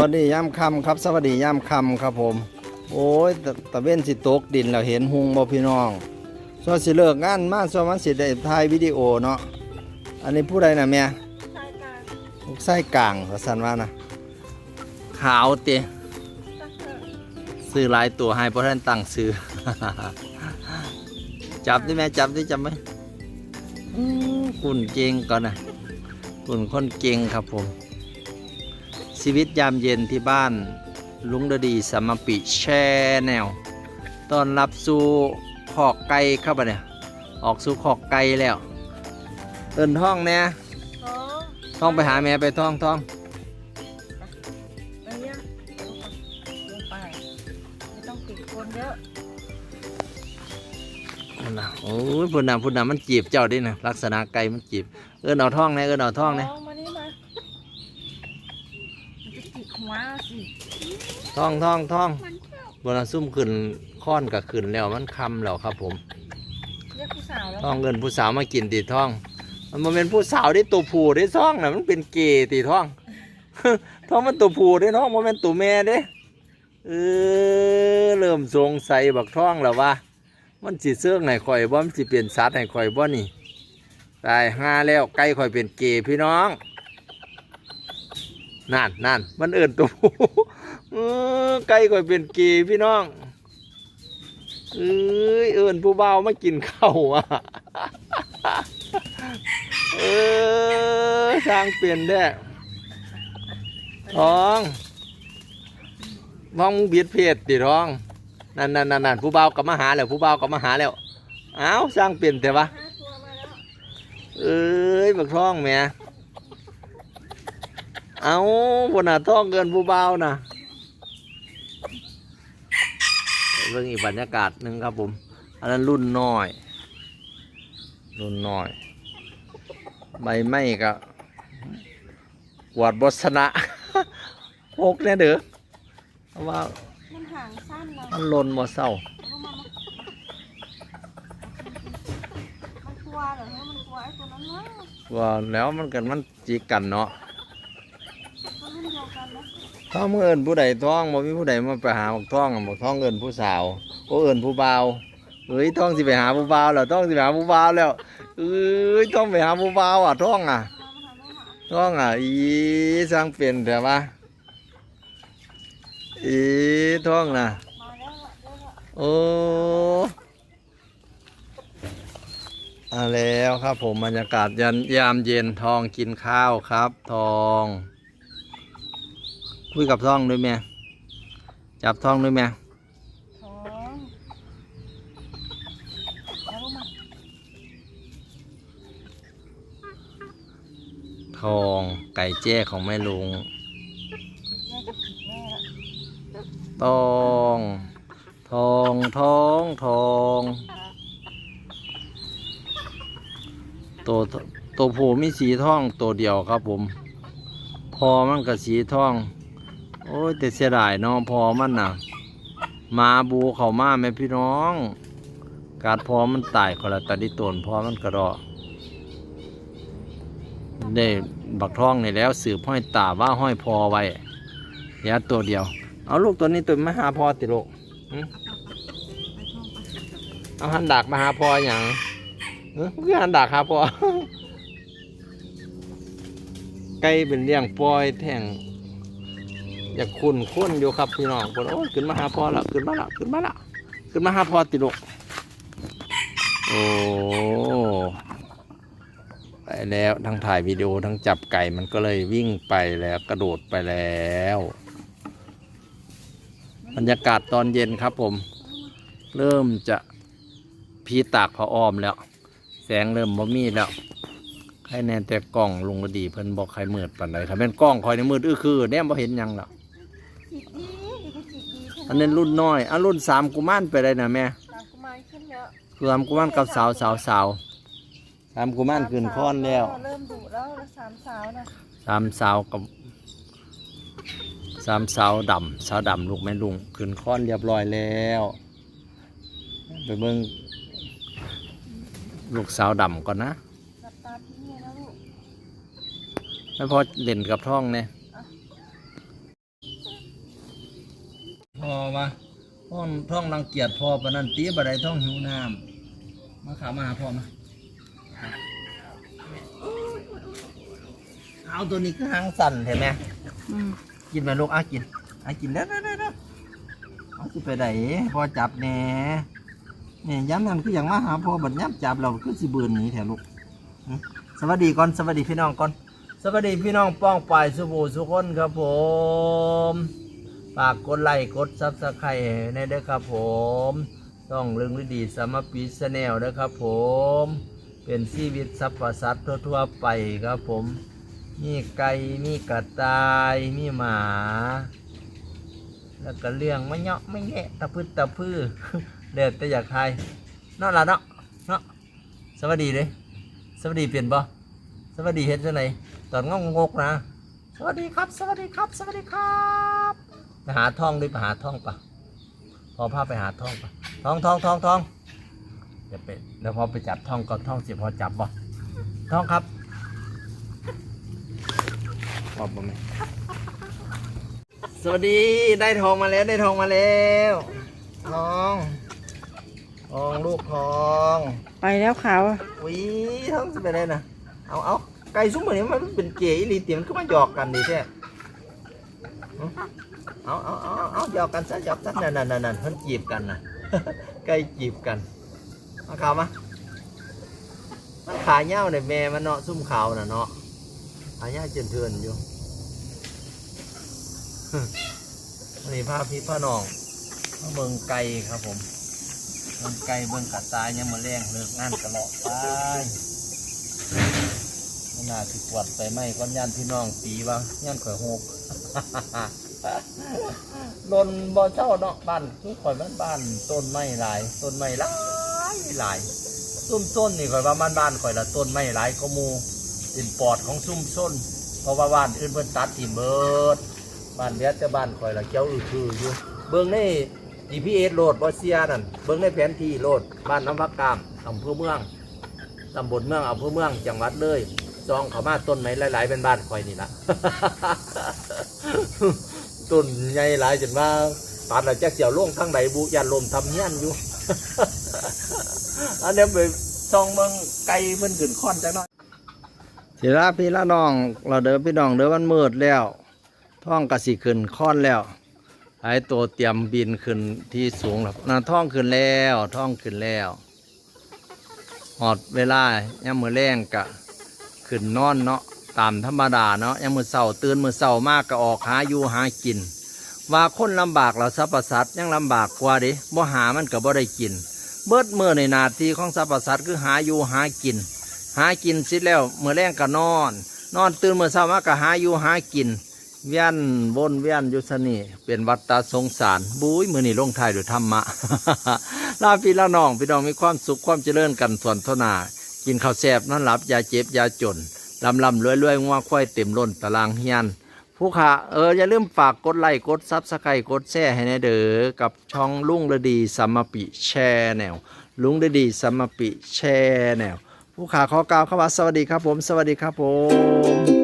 วัสดีย่ำคำครับ สวัสดีย่ำคำครับผม โอ้ยตะตะเว้นสิตกดินแล้วเห็นหุงบ่พี่น้องส่วนสิเลิกงานมาส่วนมันสิได้ถ่ายวิดีโอเนาะอันนี้ผู้ใดนะแม่ใช่การลูกไส้กลางสันว่านะขาวเตะก็คือซื้อหลายตัวให้เพราะท่านตั้งซื้อ จับดิแม่จับดิจับไหมคุณเก่งก่อนนะคุณคนเก่งครับผม ชีวิตยามเย็นที่บ้านลุงดดีสมปิแช่แนวตอนรับสู่ขอกไก่ครับบัดเนี่ยออกสู่ขอกไก่แล้ว เอินท้องแน่ท้องท้องไปหาแม่ไปท้องท้องอันเนี้ยลงไปไม่ต้องติดคนเยอะนั่นนะโอ้ยพุ่นน่ะพุ่นน่ะมันจีบเจ้าดินะลักษณะไก่มันจีบ เอินเอาท้องแน่เอินเอาท้องแน่ท้องมานี่มามันจะติดหัวสิ ท้องท้องท้องมันเที่ยวบนซุ่มขึ้นค้อนกับขึ้นแล้วมันคำแล้วครับผมเรียกผู้สาวแล้วท้องเงินผู้สาวมากินตีท้อง มันบ่เป็นผู้สาวได้ตัวผู้ได้ท้องน่ะมันเป็นเกย์ตีท้องท้องมันตัวผู้ได้ท้องมันเป็นตัวแม่เด้เออเริ่มสงสัยบักท้องแล้วว่า มันสิเสื่องให้ข่อยบ่มันสิเปลี่ยนสัตว์ให้ข่อยบ่นี่ตายห้าแล้วไก่ข่อยเป็นเกย์พี่น้องนั่นนั่นมันเอิ่นตัวผู้เออ ไก่ข่อยเป็นกย์พี่น้องเอ้ยเอิญผู้เบาวมากินข้าวอะเออสร้างเปลี่ยนได้ท้องท้องเบียดเพศติท้องนั่นนั่นนั่นนั่นผู้เบากับมาหาแล้วผู้เบากับมาหาแล้วเอ้าวสร้างเปลี่ยนแต่วะวมาแล้วเอ้ยบักท้องแม่เอาบนหน้าท้องเกินผู้เบาวนะ เรื่องอีกบรรยากาศหนึ่งครับผม อันนั้นรุ่นน้อย รุ่นน้อย ใบไม้ก็กวาดบสนะพกเนี่ยเด้อเพราะว่ามันห่างสั้นแล้วมันลนบ่เศร้าแล้วก็มามันกลัวเหรอมันกลัวไอ้ตัวนั้นเนาะว่าแล้วมันกันมันจีกันเนาะมันรุ่นเดียวกันนะ ท้องมือเอินผู้ใดท้องบ่มีผู้ใดมาไปหาบอกท้องบอกท้องเอินผู้สาวโอ้เอินผู้บ่าวเอ้ยท้องสิไปหาผู้บ่าวแล้วท้องสิไปหาผู้บ่าวแล้วเอ้ยท้องไปหาผู้บ่าวอะท้องอะท้องอะอีสร้างเป็นแต่ว่าอีท้องน่ะมาแล้วอะเดี๋ยวอะโอ้อาแล้วครับผมบรรยากาศยันยามเย็นทองกินข้าวครับทอง คุยกับท้องด้วยแม่ จับท้องด้วยแม่ท้องแล้วมาทองไก่แจ้ของแม่ลุงตองทองท้องทองตัวตัวผู้มีสีทองตัวเดียวครับผม พอมันกับสีทอง โอ้ยแต่เสียดายเนาะพอมันนะมาบูเขามาแม่พี่น้อง การพอมันตายคนละตาดิตนพอมันกระดอได้บักทองนี่แล้วสืบห้อยตาว่าห้อยพอไว้ยาตัวเดียว เอาลูกตัวนี้ตัวมาหาพอติลูกเอาหันดักมาหาพออย่างเอ้ยคือหันดักหาพอไก่เป็นเลี้ยงปล่อยแท่ง อยากคุ้นคุ้นอยู่ครับพี่น้องคนโอ้ยขึ้นมาหาพอแล้วขึ้นมาและขึ้นมาและขึ้นมาหาพอติลูกโอ้ไปแล้วทั้งถ่ายวิดีโอทั้งจับไก่มันก็เลยวิ่งไปแล้วกระโดดไปแล้วบรรยากาศตอนเย็นครับผม เริ่มจะพีตากพระอ้อมแล้ว แสงเริ่มบ่มีแล้วใครแน่แต่กล้องลงก็ดีเพิ่นบอกใครมืดปานใดถ้าเป็นกล้องคอยในมืดอื้อคือแนมบ่เห็นยังแล้วจิตดีดีก็จิตดี อันนี้รุ่นน้อยอันรุ่นสามกุมารไปได้นะแม่ตามกุมารขึ้นเยอะคือสามกุมารกับสาวสาวสาวสามกุมารขึ้นค้อนแล้วเริ่มดุแล้วแล้วสามสาวนะสามสาวกับสามสาวดำสาวดำลูกแม่ลุงขึ้นค้อนเรียบร้อยแล้วไปเบิ่งลูกสาวดำก่อนนะหลับตาทิ้งเลยนะลูกไม่พอเล่นกับท้องเนี่ย ว่าท้องท้องรังเกียจพ่อปานนั้นตีบ่ได้ท้องหิวน้ำมาขามาหาพ่อมาเอาตัวนี้คือหางสั่นเห็นไหมอืมกินไหมลูกอะกินอะกินแล้วแล้วแล้วเอาสิไปไหนพ่อจับแหน่เนี่ยย้ำนั่นคืออย่างมาหาพ่อบัดย้ำจับเราคือสิเบือนหนี้แถวลูกหึสวัสดีก่อนสวัสดีพี่น้องก่อนสวัสดีพี่น้องป้องปลายสุบูสุคนครับผม ฝากกดไลค์กดซับสไครต์ในเด้อครับผมต้องเรื่องฤดีสามปีสแนลเด้อครับผม เป็นชีวิตสัพพสัตว์ทั่วๆไปครับผม มีไก่มีกระต่าย มีหมา แล้วก็เลี้ยงไม่เนาะไม่แงะตะพื้ตะพื้เด็ดแต่อยากทายเนาะล่ะเนาะเนาะสวัสดีเลยสวัสดีเปลี่ยนบ่สวัสดีเฮ็ดจังไหนตอนงงงกนะ สวัสดีครับ สวัสดีครับ สวัสดีครับ ไปหาท่องดิไปหาท่องปะพอพาไปหาท่องปะท่องท่องท่องท่องเดี๋ยวไปเดี๋ยวพอไปจับท่องก่อนท่องสิพอจับบ่ท่องครับขอบคุณไหมสวัสดีได้ทองมาแล้วได้ทองมาแล้วทองทองลูกทองไปแล้วขาวอะอุ้ยทองจะไปได้นะเอาเอาไก่ซุ้มเหมือนนี้มันเป็นเก๋อีหลีเตียมนก็มาหยอกกันดีแท้ เอาเอาเอาเอาหยอกกันซะหยอกซะนั่นนั่นนั่นเพิ่นจีบกันนะไก่จีบกันมาข่าวมามันขาเง่าในแม่มันเนาะซุ่มขาวน่ะเนาะขาเง่าเจนเทือนอยู่วันนี้พาพี่พ่อน้องเบิ่งไก่ครับผมเบิ่งไก่เบิ่งกระตายยังมาแรงเลิกงานกระเลาะไปน่าสิกวดไปไหมก้อนยันพี่น้องตีว่ายันข่อยหก ลนบ่เช่าเนาะบ้านทุกข่อยบ้านบ้านต้นไม้หลายต้นไม้หลายหลายซุ่มต้นนี่ข่อยว่าบ้านบ้านข่อยละต้นไม้หลายก็มูเป็นปอดของซุ่มส้นเพราะว่าบ้านอื่นเพิ่นตัดที่เบิดบ้านเดียแต่บ้านข่อยละเจ้าอือคืออยู่เบิ่งใน GPS โหลดบ่เสียนั่นเบิ่งในแผนที่โหลดบ้านน้ำพักกามอำเภอเมืองตำบลเมืองอำเภอเมืองจังหวัดเลยซองเขามาต้นไม้หลายๆเป็นบ้านข่อยนี่ละ ต้นใหญ่หลายจนว่าตัดแล้วจักเสียวลงทั้งใดบุยันลมทำเงี้ยนอยู่ อันนี้ไปซองเมืองไกลเพิ่นขึ้นค่อนจังน่อยทีละพี่ละน้อง เราเดินพี่น้องเดินมันมืดแล้วท่องกระสีขึ้นค่อนแล้วหายตัวเตรียมบินขึ้นที่สูงแล้วนาท่องขึ้นแล้วท่องขึ้นแล้วหอดเวลายังมือแรงกะขึ้นนอนเนาะ ตามธรรมดาเนาะยังมือเสาตื่นมือเสามากก็ออกหาอยู่หากิน ว่าคนลำบากเราสรรพสัตว์ยังลำบากกว่าดิบ่หามันก็บ่ได้กิน เบิดเมื่อในนาทีของสรรพสัตว์คือหาอยู่หากิน หากินเสร็จแล้วเมื่อแรงก็นอน นอนตื่นเมื่อเช้ามากก็หาอยู่หากิน เวียนวนเวียนยู่สนีเป็นวัฏฏะสงสารบุ้ยมือนี่ลงท้ายด้วยธรรมะลาพี่ละน้องพี่น้องมีความสุขความเจริญกันส่วนทนากินข้าวแซ่บนอนหลับยาเจ็บยาจน ลำลำรวยรวยงัวควายเต็มล้นตารางเฮียน ผู้ขาเออ อย่าลืมฝากกดไลค์กดซับสไครต์กดแชร์ให้แน่เด้อกับช่องลุงฤดีสัมมปิแชร์แนวลุงฤดีสัมมปิแชร์แนวผู้ขาขอกล่าวคำว่าสวัสดีครับผม สวัสดีครับผม